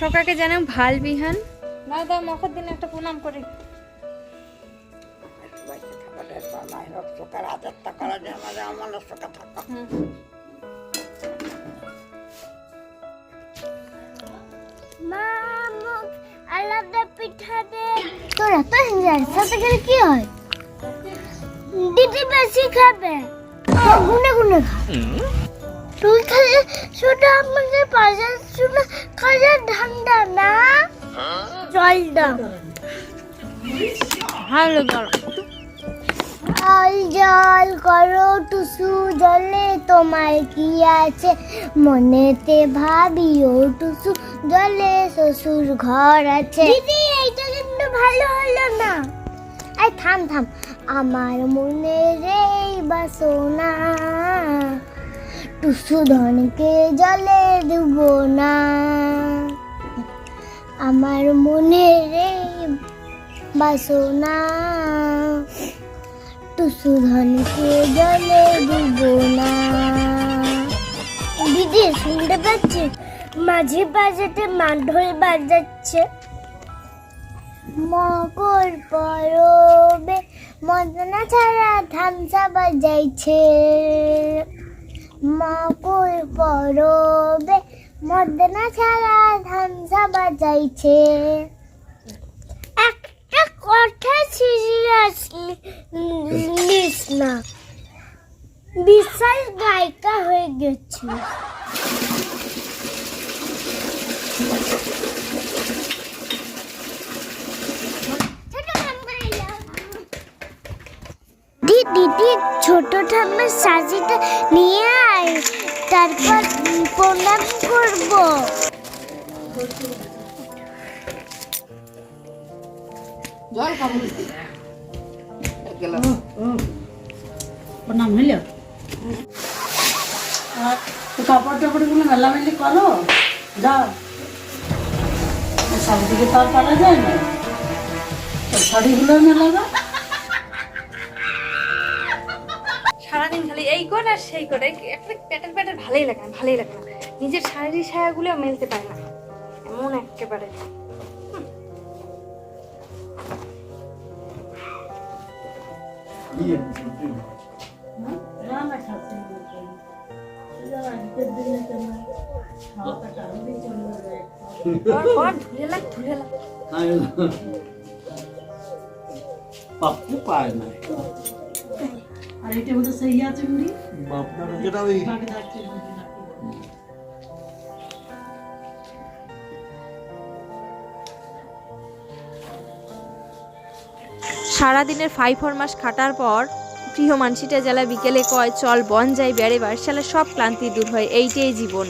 সকালকে যেন ভালো বিহান। না দাও মকর দিনে একটা প্রণাম করি। সাথে গেলে কি হয়? দিদি বেশি খাবে। গুনে গুনে খা তুই খালি শুধু আমাকে পাশে শুনে খাজা ঠান্ডা না? জল দাও। ভালো জল জল করো টুসু জলে তোমার কি আছে? মনেতে ভাবিও টুসু জলে শ্বশুর ঘর আছে। দিদি এইটা কিন্তু ভালো হলো না। এই থাম থাম। আমার মনে রে বাসনা। টুসু ধনকে জলে দেব না। আমার মনে রে বাসনা টুসু ধনকে জলে দিব না। দিদি, শুনতে পাচ্ছি? মাঝে বাজাতে মাঢোল বাজাচ্ছে। মকর পরবে, মদনা ছাড়া থামসা বাজাইছে। মকর পরবে মদনা ছাড়া ধামসা বাজাইছে একটা কথা সিরিয়াস নিস না, বিশাল গায়িকা হয়ে গেছে দিদি ছোট ঠাম্মার সাজিটা নিয়ে আয় তারপর প্রণাম করব। জল প্রণাম হইল? আর তো কাপড় টাপড়গুলো মেলামেলি করো যাও। সব দিকে তো আর পারা যায় না। শাড়িগুলো মেলাবে। খালি এই কর আর সেই করে। একটা প্যাটার প্যাটার ভালোই লাগে না ভালোই লাগে না। নিজের শাড়ি ছায়াগুলো মেলতে পারে না। এমন একেবারে। পাপ্পু পায় না। আর এটা বোধহয় সেই আছে মুড়ি বাপটা যেটা ওই সারাদিনের ফাইভ ফোর মাস খাটার পর প্রিয় মানসিটা জেলা বিকেলে কয় চল বন যাই বেড়ে বারশালা সব ক্লান্তি দূর হয় এইটাই জীবন।